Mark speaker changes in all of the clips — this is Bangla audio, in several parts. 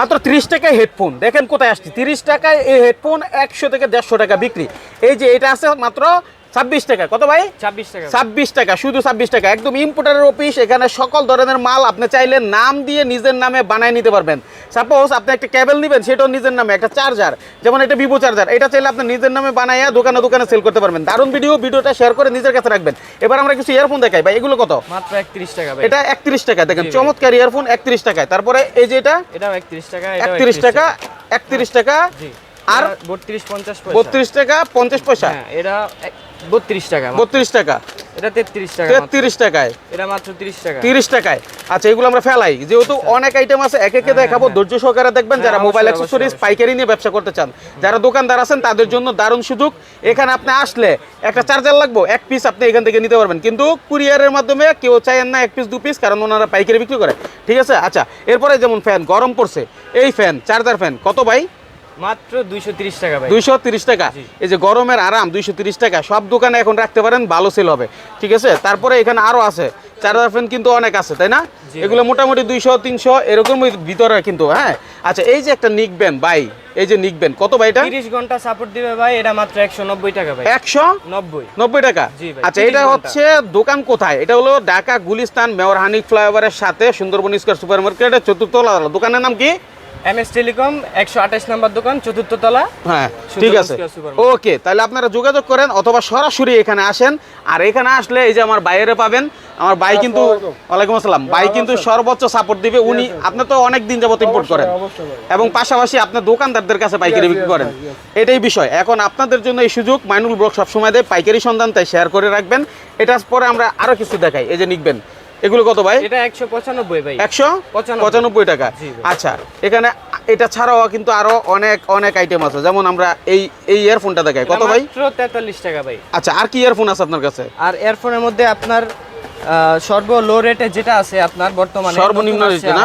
Speaker 1: মাত্র তিরিশ টাকায় হেডফোন দেখেন কোথায় আসছে। তিরিশ টাকায় এই হেডফোন একশো থেকে দেড়শো টাকা বিক্রি। এই যে এটা আছে মাত্র ছাব্বিশ টাকা। কত ভাই?
Speaker 2: ছাব্বিশ টাকা।
Speaker 1: ছাব্বিশ টাকা শুধু ছাব্বিশ টাকা। একদম ইম্পোর্টারের অফিস এখানে সকল ধরনের মাল আপনি চাইলে নাম দিয়ে নিজের নামে বানায় নিতে পারবেন। সাপোজ আপনি একটা কেবল নেবেন সেটাও নিজের নামে একটা চার্জার যেমন এটা ভিভো চার্জার এটা চাইলে আপনি নিজের নামে বানাইয়া দোকানে দোকানে সেল করতে পারবেন। দারুণ ভিডিও ভিডিওটা শেয়ার করে নিজের কাছে রাখবেন। এবার আমরা কিছু ইয়ারফোন দেখাই ভাই এগুলো কত?
Speaker 2: মাত্র একত্রিশ টাকা
Speaker 1: এটা একত্রিশ টাকা দেখেন চমৎকার ইয়ারফোন একত্রিশ টাকায়। তারপরে এই যে এটা?
Speaker 2: এটাও একত্রিশ টাকা
Speaker 1: একত্রিশ টাকা একত্রিশ টাকা আর
Speaker 2: বত্রিশ পঞ্চাশ
Speaker 1: বত্রিশ টাকা পঞ্চাশ পয়সা।
Speaker 2: হ্যাঁ এটা বত্রিশ টাকা।
Speaker 1: বত্রিশ টাকা।
Speaker 2: এটা তেত্রিশ টাকা।
Speaker 1: তেত্রিশ টাকায়।
Speaker 2: এটা মাত্র তিরিশ টাকা।
Speaker 1: তিরিশ টাকায়। আচ্ছা এগুলো আমরা ফেলাই। যেহেতু অনেক আইটেম আছে এক একে দেখাবো। ধৈর্য সহকারে দেখবেন
Speaker 2: হ্যাঁ,
Speaker 1: যারা মোবাইল অ্যাক্সেসরিজ পাইকারি নিয়ে ব্যবসা করতে চান। যারা দোকানদার আছেন তাদের জন্য দারুণ সুযোগ। এখানে আপনি আসলে একটা চার্জার লাগবো। এক পিস আপনি এখান থেকে নিতে পারবেন। কিন্তু কুরিয়ারের মাধ্যমে কেউ চাইেন না এক পিস দু পিস কারণ ওনারা পাইকারি বিক্রি করে। ঠিক আছে? আচ্ছা এরপরে যেমন ফ্যান গরম পড়ছে। এই ফ্যান চার্জার ফ্যান কত ভাই?
Speaker 2: মাত্র দুইশো তিরিশ টাকা ভাই।
Speaker 1: দুইশো তিরিশ টাকা? এই যে গরমের আরাম দুইশো তিরিশ টাকা। সব দোকানে এখন রাখতে পারেন ভালো সেল হবে। ঠিক আছে? তারপরে এখানে আরও আছে। চার্জার ফ্যান কিন্তু অনেক আছে তাই না? এগুলো মোটামুটি দুইশো তিনশো এরকম ভিতরে কিন্তু হ্যাঁ? আচ্ছা এই যে একটা নিকবেন বাই এই যে নিকবেন কত ভাই এটা?
Speaker 2: তিরিশ ঘণ্টা সাপোর্ট দিবে ভাই এটা মাত্র একশো নব্বই টাকা ভাই।
Speaker 1: একশো?
Speaker 2: নব্বই।
Speaker 1: নব্বই টাকা?
Speaker 2: জি ভাই,
Speaker 1: আচ্ছা এটা হচ্ছে দোকান কোথায়? এটা হলো ঢাকা গুলিস্তান মেয়র হানিক ফ্লাইওভারের সাথে সুন্দরবন স্কোয়ার সুপার মার্কেটের চতুর্থ তলা। দোকানের নাম কি?
Speaker 2: এম এস টেলিকম একশো আঠাশ নাম্বার দোকান চতুর্থ তলা।
Speaker 1: হ্যাঁ ঠিক আছে। ওকে তাহলে আপনারা যোগাযোগ করেন অথবা সরাসরি এখানে আসেন। আর এখানে আসলে এই যে আমার বাইরে পাবেন আমার ভাই কিন্তু ওয়ালাইকুম আসসালাম। ভাই কিন্তু সর্বোচ্চ সাপোর্ট দিবে। উনি আপনি তো অনেক দিন যাবত ইম্পোর্ট করেন। এবং পাশাপাশি আপনার দোকানদারদের কাছে পাইকারি বিক্রি করেন। এটাই বিষয়। এখন আপনাদের জন্য এই সুযোগ মাইনুল ব্লগ সবসময় দেয়। পাইকারি সন্ধান তাই শেয়ার করে রাখবেন। এটা পরে আমরা আরও কিছু দেখাই। এই যে নিকবেন। এগুলো কত ভাই?
Speaker 2: এটা একশো পঁচানব্বই ভাই।
Speaker 1: একশো
Speaker 2: পঁচানব্বই।
Speaker 1: পঁচানব্বই টাকা। আচ্ছা এখানে এটা ছাড়াও কিন্তু আরও অনেক অনেক আইটেম আছে। যেমন আমরা এই এই ইয়ারফোনটা দেখাই। কত ভাই?
Speaker 2: মাত্র তেতাল্লিশ টাকা ভাই।
Speaker 1: আচ্ছা আর কি ইয়ারফোন আছে আপনার কাছে?
Speaker 2: আর ইয়ারফোনের মধ্যে আপনার সর্ব লো রেটে যেটা আছে আপনার বর্তমানে
Speaker 1: সর্বনিম্ন rate না?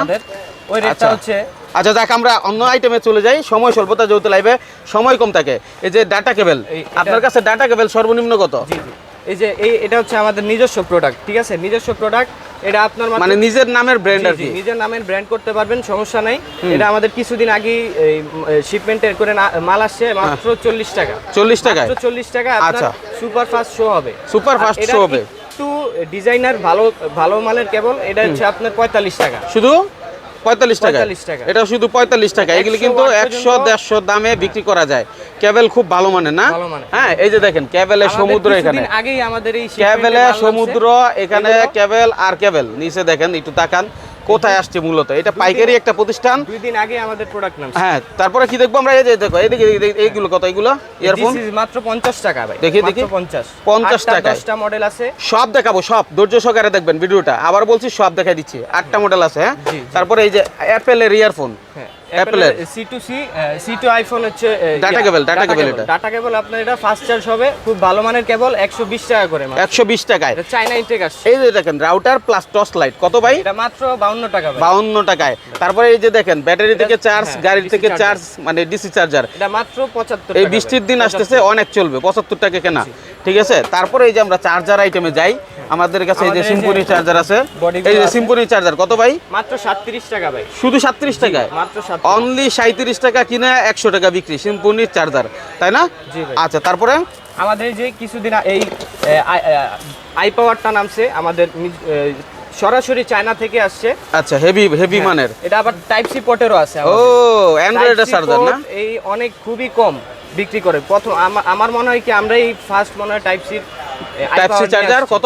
Speaker 2: ওই রেটটা
Speaker 1: আচ্ছা।
Speaker 2: হচ্ছে
Speaker 1: আচ্ছা যাক আমরা অন্য আইটেমে চলে যাই। সময় স্বল্পতা যেহেতু লাইভে সময় কম থাকে। এই যে ডাটা কেবল আপনার কাছে ডাটা কেবল সর্বনিম্ন কত?
Speaker 2: এই যে এই এটা হচ্ছে আমাদের নিজস্ব প্রোডাক্ট ঠিক আছে? নিজস্ব প্রোডাক্ট এটা আপনার
Speaker 1: মানে নিজের নামের ব্র্যান্ড আর কি।
Speaker 2: নিজের নামের ব্র্যান্ড করতে পারবেন সমস্যা নাই। এটা আমাদের কিছুদিন আগে শিপমেন্টের করে মাল আসছে মাত্র চল্লিশ টাকা।
Speaker 1: চল্লিশ টাকা
Speaker 2: মাত্র চল্লিশ টাকা
Speaker 1: আচ্ছা।
Speaker 2: সুপার ফাস্ট শো হবে।
Speaker 1: সুপার
Speaker 2: ফাস্ট
Speaker 1: শো হবে।
Speaker 2: একটু ডিজাইনার ভালো ভালো মালের কেবল এটা হচ্ছে আপনার পঁয়তাল্লিশ টাকা।
Speaker 1: শুধু? পঁয়তাল্লিশ টাকা। এটা শুধু পঁয়তাল্লিশ টাকা। এগুলি কিন্তু একশো দেড়শো দামে বিক্রি করা যায়। ক্যাবেল খুব ভালো মানে না? হ্যাঁ এই যে দেখেন
Speaker 2: আমাদের
Speaker 1: সমুদ্র এখানে।
Speaker 2: আগেই আমাদের এই
Speaker 1: কেবেলে সমুদ্র এখানে ক্যাবেল আর ক্যাবেল। নিচে দেখেন একটু তাকান। কোথায় আসছে মূলত? এটা পাইকারি একটা প্রতিষ্ঠান।
Speaker 2: দুই দিন আগে আমাদের প্রোডাক্ট নাম
Speaker 1: হ্যাঁ তারপরে কি দেখব আমরা? এই যে দেখো এইদিকে, এইগুলো কত? এগুলো? ইয়ারফোন
Speaker 2: মাত্র পঞ্চাশ টাকা ভাই
Speaker 1: দেখি, দেখি।
Speaker 2: পঞ্চাশ।
Speaker 1: 50
Speaker 2: টাকা
Speaker 1: টাকায়।
Speaker 2: দশটা মডেল আছে।
Speaker 1: সব দেখাবো সব। ধৈর্য সহকারে দেখবেন ভিডিওটা। আবার বলছি সব দেখাই দিচ্ছি। আটটা মডেল আছে হ্যাঁ। তারপরে এই যে অ্যাপেলের ইয়ারফোন
Speaker 2: হ্যাঁ।
Speaker 1: Apple-এর।
Speaker 2: C to C C to iPhone হচ্ছে
Speaker 1: Data cable, data cable এটা।
Speaker 2: ডাটা কেবল আপনার এটা ফাস্ট চার্জ হবে খুব ভালো মানের কেবল একশো বিশ টাকা করে মাত্র।
Speaker 1: একশো বিশ টাকায়।
Speaker 2: এটা ইনটেক আসছে।
Speaker 1: এই যে দেখেন রাউটার প্লাস টর্চ লাইট কত ভাই?
Speaker 2: এটা মাত্র বাউন্ন টাকা ভাই।
Speaker 1: বাউন্ন টাকায়। তারপরে এই যে দেখেন ব্যাটারি থেকে চার্জ
Speaker 2: হ্যাঁ,
Speaker 1: গাড়ি থেকে চার্জ মানে ডিসি চার্জার
Speaker 2: এটা মাত্র পঁচাত্তর
Speaker 1: এই বৃষ্টির দিন আসতেছে অনেক চলবে পঁচাত্তর টাকা কেনা। ঠিক আছে? তারপরে এই যে আমরা চার্জার আইটেমে যাই আমাদের কাছে এই যে
Speaker 2: এই
Speaker 1: সিম্পনি চার্জার আছে। এই যে। সিম্পনি চার্জার কত ভাই?
Speaker 2: মাত্র সাতত্রিশ টাকা ভাই।
Speaker 1: শুধু সাতত্রিশ টাকায়
Speaker 2: মাত্র
Speaker 1: অনলি সাঁত্রিশ টাকা কিনা একশো টাকা বিক্রি সিম্পনির চার্জার তাই না?
Speaker 2: জি ভাই।
Speaker 1: আচ্ছা তারপরে?
Speaker 2: আমাদের যে কিছুদিন এই আই পাওয়ারটা নামছে আমাদের সরাসরি চায়না থেকে আসছে।
Speaker 1: আচ্ছা হেভি হেভি মানের।
Speaker 2: এটা আবার টাইপ সি পোর্টেরও আছে
Speaker 1: ও
Speaker 2: আমাদের।
Speaker 1: অ্যান্ড্রয়েডের চার্জার না?
Speaker 2: এই অনেক খুবই কম বিক্রি করে। প্রথম আমার মনে হয় কি আমরাই ফার্স্ট মনে হয় type C
Speaker 1: type C charger কত?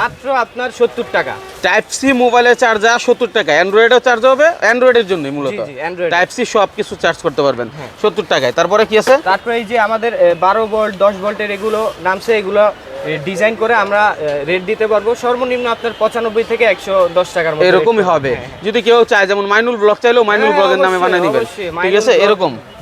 Speaker 2: মাত্র আপনার সত্তর টাকা।
Speaker 1: টাইপ সি মোবাইলের চার্জার সত্তর টাকা। অ্যান্ড্রয়েডের চার্জ হবে অ্যান্ড্রয়েডের জন্য মূলত। টাইপ সি সব কিছু চার্জ করতে পারবেন। সত্তর টাকায়। তারপরে কি আছে?
Speaker 2: তারপরে এই যে আমাদের বারো ভোল্ট দশ ভোল্টের এগুলো নামছে এগুলো ডিজাইন করে আমরা রেট দিতে পারব। সর্বনিম্ন আপনার পঁচানব্বই থেকে একশো দশ টাকার মধ্যে
Speaker 1: এরকমই হবে।
Speaker 2: হ্যাঁ।
Speaker 1: যদি কেউ চায় যেমন মাইনুল ব্লগ চাইলেও মাইনুল
Speaker 2: হ্যাঁ,
Speaker 1: ব্লগের নামে বানিয়ে নেবেন ঠিক আছে? এরকম।
Speaker 2: হ্যাঁ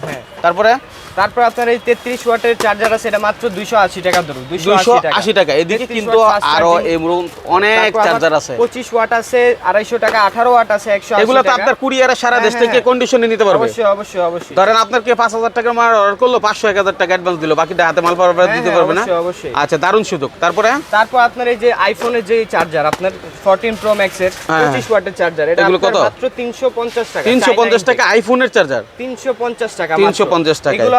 Speaker 1: তারপরে?
Speaker 2: তারপর আপনার এই তেত্রিশ ওয়াটের চার্জার আছে এটা মাত্র দুইশো আশি টাকা ধরুন
Speaker 1: দুইশো আশি টাকা। এদিকে কিন্তু
Speaker 2: আরও।
Speaker 1: এমন অনেক চার্জার আছে।
Speaker 2: পঁচিশ ওয়াট আছে আড়াইশো টাকা আঠারো ওয়াট আছে একশো
Speaker 1: এগুলো তো আপনার কুরিয়ারে সারা দেশ
Speaker 2: হ্যাঁ,
Speaker 1: থেকে
Speaker 2: হ্যাঁ।
Speaker 1: কন্ডিশনে নিতে পারবে।
Speaker 2: অবশ্যই অবশ্যই অবশ্যই।
Speaker 1: ধরেন আপনার কে পাঁচ হাজার টাকা মাল অর্ডার করল পাঁচশো এক হাজার টাকা অ্যাডভান্স দিল বাকিটা হাতে মাল পাওয়ার
Speaker 2: হ্যাঁ,
Speaker 1: দিতে
Speaker 2: হ্যাঁ,
Speaker 1: পারবে না?
Speaker 2: অবশ্যই।
Speaker 1: আচ্ছা দারুণ সুযোগ। তারপরে?
Speaker 2: তারপর আপনার এই যে আইফোনের যে চার্জার আপনার ফোরটিন প্রো ম্যাক্স এর
Speaker 1: হ্যাঁ।
Speaker 2: পঁচিশ ওয়াটের চার্জার এটা? মাত্র তিনশো পঞ্চাশ টাকা
Speaker 1: তিনশো পঞ্চাশ টাকা আইফোনের চার্জার
Speaker 2: তিনশো পঞ্চাশ টাকা
Speaker 1: 350 টাকায়।
Speaker 2: এগুলো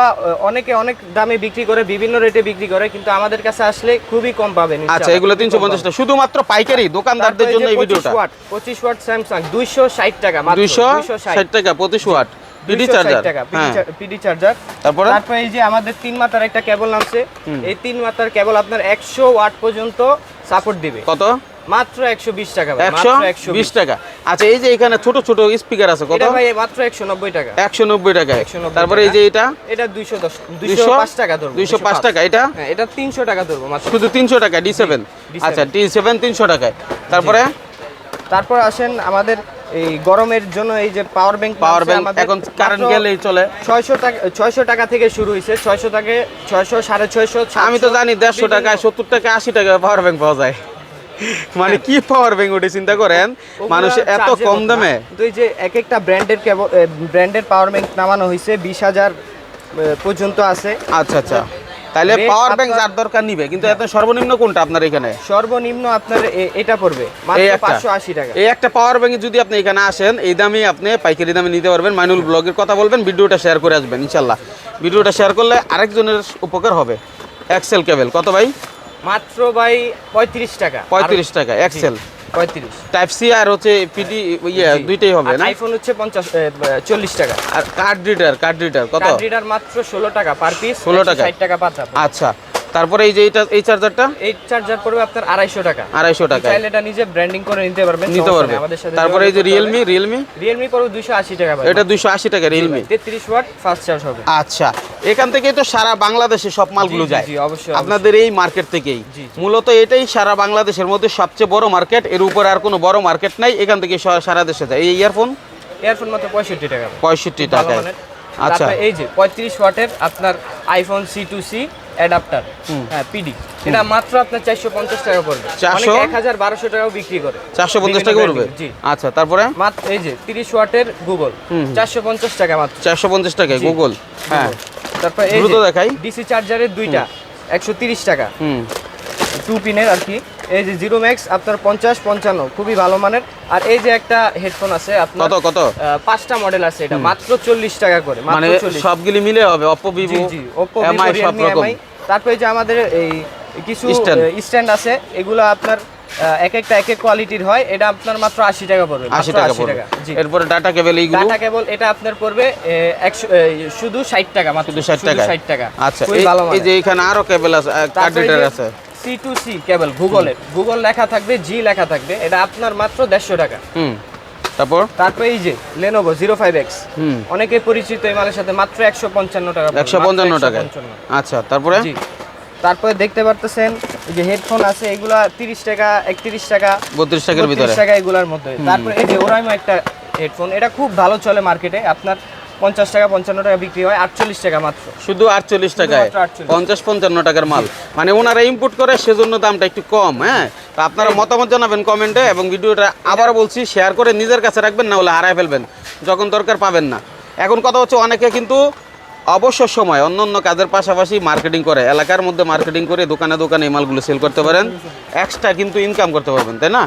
Speaker 2: অনেকে অনেক দামে বিক্রি করে বিভিন্ন রেটে বিক্রি করে কিন্তু আমাদের কাছে আসলে খুবই কম পাবেন
Speaker 1: আচ্ছা এগুলো তিনশো পঞ্চাশ টাকা। শুধুমাত্র পাইকারি দোকানদারদের জন্য এই ভিডিওটা।
Speaker 2: ওয়াট পঁচিশ ওয়াট স্যামসাং দুইশো ষাট টাকা
Speaker 1: দুইশো ষাট। টাকা পঁচিশ ওয়াট। পিডি
Speaker 2: 260
Speaker 1: চার্জার
Speaker 2: টাকা
Speaker 1: হ্যাঁ।
Speaker 2: পিডি চার্জার
Speaker 1: তারপরে?
Speaker 2: তারপরে এই যে আমাদের তিন মাথার একটা কেবল নামছে এই তিন মাথার কেবল আপনার একশো ওয়াট পর্যন্ত সাপোর্ট দিবে।
Speaker 1: কত?
Speaker 2: মাত্র একশো বিশ টাকা ভাই, মাত্র একশো
Speaker 1: বিশ। টাকা। আচ্ছা এই যে এখানে ছোট ছোট স্পিকার আছে কত?
Speaker 2: এটা ভাই মাত্র একশো নব্বই টাকা।
Speaker 1: একশো নব্বই টাকায়।
Speaker 2: 190
Speaker 1: তারপরে এই যে এটা?
Speaker 2: এটা দুইশো দশ দুইশো
Speaker 1: দুইশো
Speaker 2: পাঁচ টাকা ধরবো
Speaker 1: দুইশো পাঁচ টাকা এটা?
Speaker 2: হ্যাঁ এটা তিনশো টাকা ধরবো মাত্র।
Speaker 1: শুধু তিনশো টাকা
Speaker 2: D7
Speaker 1: আচ্ছা ডি সেভেন তিনশো টাকায়। তারপরে?
Speaker 2: তারপর আসেন আমাদের এই গরমের জন্য এই যে পাওয়ার ব্যাংক
Speaker 1: পাওয়ার ব্যাংক এখন কারেন্ট গেলেই চলে।
Speaker 2: ছয়শো টাকা ছয়শো টাকা থেকে শুরু হয়েছে ছয়শো টাকা ছয়শো সাড়ে ছয়শো
Speaker 1: আমি তো জানি দেড়শো টাকায় সত্তর টাকা আশি টাকা পাওয়ার ব্যাংক পাওয়া যায়। মানে কি পাওয়ার ব্যাংক ওটা চিন্তা করেন? মানুষ এত কম দামে।
Speaker 2: তো এই যে এক একটা ব্র্যান্ডের ব্র্যান্ডের পাওয়ার ব্যাংক নামানো হয়েছে বিশ হাজার পর্যন্ত আছে।
Speaker 1: আচ্ছা আচ্ছা। তাহলে পাওয়ার ব্যাংক যার দরকার নিবে কিন্তু এত সর্বনিম্ন কোনটা আপনার এখানে?
Speaker 2: সর্বনিম্ন আপনার এটা পড়বে মাত্র
Speaker 1: একটা।
Speaker 2: পাঁচশো আশি টাকা।
Speaker 1: এই একটা পাওয়ার ব্যাংক যদি আপনি এখানে আসেন এই দামে আপনি পাইকারি দামে নিতে পারবেন। মাইনুল ব্লগের কথা বলবেন ভিডিওটা শেয়ার করে আসবেন ইনশাল্লাহ ভিডিওটা শেয়ার করলে আরেকজনের উপকার হবে। Excel cable. কত ভাই?
Speaker 2: মাত্র ভাই পঁয়ত্রিশ টাকা।
Speaker 1: পঁয়ত্রিশ টাকা এক্সেল
Speaker 2: পঁয়ত্রিশ।
Speaker 1: টাইপ সি আর হচ্ছে পিডি ইয়ে দুইটাই হবে না?
Speaker 2: আইফোন হচ্ছে পঞ্চাশ চল্লিশ টাকা।
Speaker 1: আর কার্ড রিডার কার্ড রিডার কত?
Speaker 2: কার্ড রিডার মাত্র ষোলো টাকা পার পিস
Speaker 1: 16 টাকা।
Speaker 2: ষাট টাকা পাতা
Speaker 1: আচ্ছা। তারপরে এই যে এইটা এই চার্জারটা
Speaker 2: এই চার্জার পড়বে আপনার আড়াইশো টাকা।
Speaker 1: আড়াইশো টাকা
Speaker 2: চাইলে এটা নিজে ব্র্যান্ডিং করে নিতে পারবেন
Speaker 1: নিতে পারবে।
Speaker 2: আমাদের সাথে
Speaker 1: তারপরে এই যে রিয়েলমি রিয়েলমি
Speaker 2: রিয়েলমি পড়বে দুশো আশি টাকা
Speaker 1: এটা দুইশো আশি টাকা রিয়েলমি
Speaker 2: তেত্রিশ ওয়াট ফাস্ট চার্জ হবে।
Speaker 1: আচ্ছা এখান থেকেই তো সারা বাংলাদেশে সব মালগুলো যায়।
Speaker 2: জি, অবশ্যই,
Speaker 1: আপনাদের এই মার্কেট থেকেই। মূলত এটাই সারা বাংলাদেশের মধ্যে সবচেয়ে বড় মার্কেট এর উপর আর কোনো বড় মার্কেট নাই। এখান থেকে সারা দেশে যায়। এই ইয়ারফোন
Speaker 2: ইয়ারফোন মাত্র পঁয়ষট্টি টাকা।
Speaker 1: পঁয়ষট্টি
Speaker 2: টাকা
Speaker 1: আচ্ছা।
Speaker 2: এই যে পঁয়ত্রিশ ওয়াটের আপনার iPhone C to C adapter হ্যাঁ পিডি। এটা মাত্র আপনার চারশো পঞ্চাশ টাকা পড়বে।
Speaker 1: 400?
Speaker 2: এক হাজার বারোশো টাকাও বিক্রি করে।
Speaker 1: চারশো পঞ্চাশ টাকা পড়বে?
Speaker 2: জি।
Speaker 1: আচ্ছা তারপরে?
Speaker 2: মাত্র এই যে তিরিশ ওয়াটের গুগল। চারশো পঞ্চাশ টাকা মাত্র।
Speaker 1: চারশো পঞ্চাশ টাকায় গুগল? হ্যাঁ।
Speaker 2: তারপর এই
Speaker 1: দেখাই।
Speaker 2: ডিসি চার্জারের দুইটা একশো তিরিশ টাকা।
Speaker 1: হুম।
Speaker 2: টু পিনের আর কি। এই যে জিরো ম্যাক্স আপনার পঞ্চাশ পঞ্চান্ন খুবই ভালো মানের। আর এই যে একটা হেডফোন আছে আপনার
Speaker 1: কত কত?
Speaker 2: পাঁচটা মডেল আছে এটা মাত্র চল্লিশ টাকা করে
Speaker 1: মানে সবগুলি মিলে হবে অপো ভিভো এমআই
Speaker 2: তারপরে যে আমাদের এই কিছু স্ট্যান্ড আছে এগুলো আপনার এক একটা এক এক কোয়ালিটির হয় এটা আপনার মাত্র আশি টাকা পড়বে
Speaker 1: আশি টাকা পড়বে। এরপরে ডাটা কেবল এইগুলো?
Speaker 2: টাটা কেবল এটা আপনার পড়বে একশো শুধু ষাট টাকা মাত্র
Speaker 1: ষাট টাকা
Speaker 2: ষাট টাকা।
Speaker 1: আচ্ছা এই- যে এখানে আরও কেবল আছে কার্ড আছে।
Speaker 2: সি টু সি কেবল গুগলের গুগল লেখা থাকবে জি লেখা থাকবে এটা আপনার মাত্র দেড়শো টাকা।
Speaker 1: তারপর?
Speaker 2: তারপরে এই যে লেনোভো জিরো ফাইভ এক্স অনেকে পরিচিত এই মালের সাথে মাত্র একশো পঞ্চান্ন টাকা
Speaker 1: একশো পঞ্চান্ন টাকা আচ্ছা তারপরে?
Speaker 2: তারপরে দেখতে পারতেছেন যে হেডফোন আছে এগুলা তিরিশ টাকা একত্রিশ টাকা
Speaker 1: বত্রিশ টাকার ভিতরে।
Speaker 2: টাকা এগুলার মধ্যে। তারপরে এই যে ওরাইমো একটা হেডফোন এটা খুব ভালো চলে মার্কেটে আপনার পঞ্চাশ টাকা পঞ্চান্ন টাকা বিক্রি হয় আটচল্লিশ টাকা মাত্র।
Speaker 1: শুধু আটচল্লিশ টাকায়? পঞ্চাশ পঞ্চান্ন টাকার মাল। মানে ওনারা ইম্পোর্ট করে সেজন্য দামটা একটু কম হ্যাঁ? তা আপনারা মতামত জানাবেন কমেন্টে এবং ভিডিওটা আবার বলছি শেয়ার করে নিজের কাছে রাখবেন না হলে হারায় ফেলবেন। যখন দরকার পাবেন না। এখন কথা হচ্ছে অনেকে কিন্তু অবসর সময় অন্য অন্য কাজের পাশাপাশি মার্কেটিং করে এলাকার মধ্যে মার্কেটিং করে দোকানে দোকানে এই মালগুলো সেল করতে পারেন। এক্সট্রা কিন্তু ইনকাম করতে পারবেন তাই না?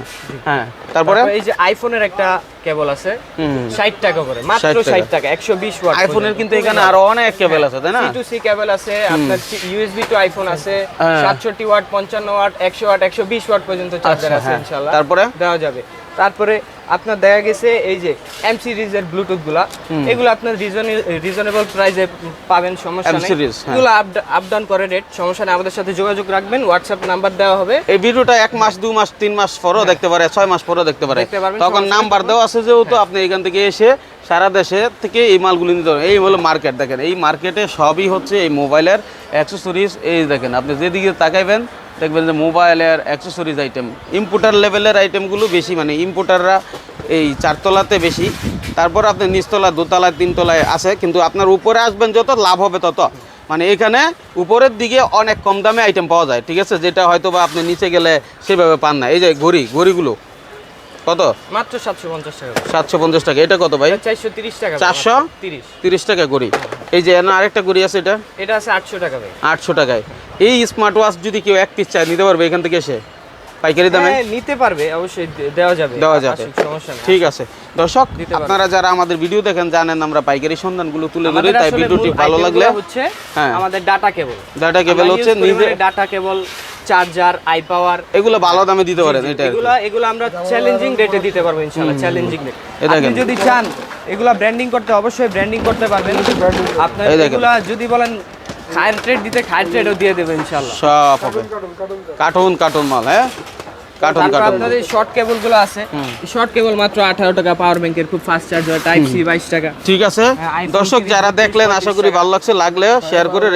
Speaker 1: হ্যাঁ তারপরে?
Speaker 2: এই যে আইফোনের একটা কেবল আছে
Speaker 1: হুম।
Speaker 2: ষাট টাকা করে মাত্র
Speaker 1: 60 টাকা।
Speaker 2: ষাট টাকা একশো বিশ ওয়াট
Speaker 1: আইফোনের কিন্তু এখানে আরও অনেক কেবল আছে তাই না?
Speaker 2: সি টু সি কেবল আছে আপনার ইউএসবি টু আইফোন আছে
Speaker 1: হ্যাঁ।
Speaker 2: সাতষট্টি ওয়াট পঞ্চান্ন ওয়াট একশো ওয়াট একশো বিশ ওয়াট পর্যন্ত চার্জার
Speaker 1: আচ্ছা,
Speaker 2: আছে
Speaker 1: হ্যাঁ।
Speaker 2: ইনশাল্লাহ
Speaker 1: তারপরে?
Speaker 2: দেওয়া যাবে। তারপরে আপনার দেখা গেছে এই যে এম সিরিজের ব্লুটুথগুলা এগুলো আপনার রিজনেবল প্রাইসে পাবেন সমস্যা নেই।
Speaker 1: হ্যাঁ।
Speaker 2: এগুলো আপ ডাউন করে রেট সমস্যা নেই আমাদের সাথে যোগাযোগ রাখবেন হোয়াটসঅ্যাপ নাম্বার দেওয়া হবে।
Speaker 1: এই ভিডিওটা এক মাস দু মাস তিন মাস পরেও দেখতে পারে ছয় মাস পরেও দেখতে পারে। তখন নাম্বার দেওয়া আছে যেহেতু আপনি এখান থেকে এসে সারা দেশে থেকে এই মালগুলো নিতে পারবেন। এই হলো মার্কেট দেখেন। এই মার্কেটে সবই হচ্ছে এই মোবাইলের অ্যাক্সেসরিজ এই দেখেন আপনি যেদিকে তাকাইবেন দেখবেন যে মোবাইলের অ্যাক্সেসরিজ আইটেম ইম্পোর্টার লেভেলের আইটেমগুলো বেশি মানে ইম্পোর্টাররা এই চারতলাতে বেশি। তারপর আপনি নিচতলা দোতলায় তিনতলায় আছে কিন্তু আপনার উপরে আসবেন যত লাভ হবে তত। মানে এখানে উপরের দিকে অনেক কম দামে আইটেম পাওয়া যায় ঠিক আছে? যেটা হয়তো বা আপনি নিচে গেলে সেভাবে পান না। এই যে ঘড়ি ঘড়িগুলো কত?
Speaker 2: মাত্র সাতশো পঞ্চাশ টাকা।
Speaker 1: সাতশো পঞ্চাশ টাকা। এটা কত ভাই?
Speaker 2: চারশো তিরিশ টাকা। চারশো তিরিশ
Speaker 1: তিরিশ টাকা ঘড়ি। এই যে না আরেকটা ঘড়ি আছে এটা।
Speaker 2: এটা আছে আটশো টাকা ভাই।
Speaker 1: আটশো টাকায়। এই স্মার্ট ওয়াচ যদি কেউ এক পিস চায় নিতে পারবে এখান থেকে এসে? পাইকারি দামে?
Speaker 2: হ্যাঁ, নিতে পারবে অবশ্যই দেওয়া যাবে।
Speaker 1: দেওয়া যাবে।
Speaker 2: সমস্যা নেই।
Speaker 1: ঠিক আছে। দর্শক আপনারা যারা আমাদের ভিডিও দেখেন জানেন আমরা পাইকারি সন্ধানগুলো তুলে ধরি তাই ভিডিওটি ভালো লাগলে
Speaker 2: হচ্ছে
Speaker 1: হ্যাঁ।
Speaker 2: আমাদের ডাটা কেবল
Speaker 1: ডাটা কেবল হচ্ছে নিজে
Speaker 2: data cable charger I power
Speaker 1: এগুলো ভালো দামে দিতে পারেন এটা।
Speaker 2: এগুলা এগুলো আমরা চ্যালেঞ্জিং রেটে দিতে পারব ইনশাআল্লাহ চ্যালেঞ্জিং রেট আপনি যদি চান এগুলা ব্র্যান্ডিং করতে অবশ্যই ব্র্যান্ডিং করতে পারবেন। আপনার
Speaker 1: দেখেন।
Speaker 2: এগুলা যদি বলেন খায়ের ট্রেড দিতে খায়ের ট্রেডও দিয়ে দেবো ইনশাআল্লাহ।
Speaker 1: সব হবে। কার্টুন কার্টুন মাল হ্যাঁ? কার্টুন
Speaker 2: তারপর
Speaker 1: কার্টুন
Speaker 2: আপনাদের শর্ট কেবলগুলো আছে। শর্ট কেবল মাত্র আঠারো টাকা পাওয়ার ব্যাংকের খুব ফাস্ট চার্জার টাইপ সি বাইশ টাকা।
Speaker 1: ঠিক আছে।
Speaker 2: হ্যাঁ,
Speaker 1: দর্শক যারা দেখলেন আশা করি ভালো লাগছে লাগলে শেয়ার করে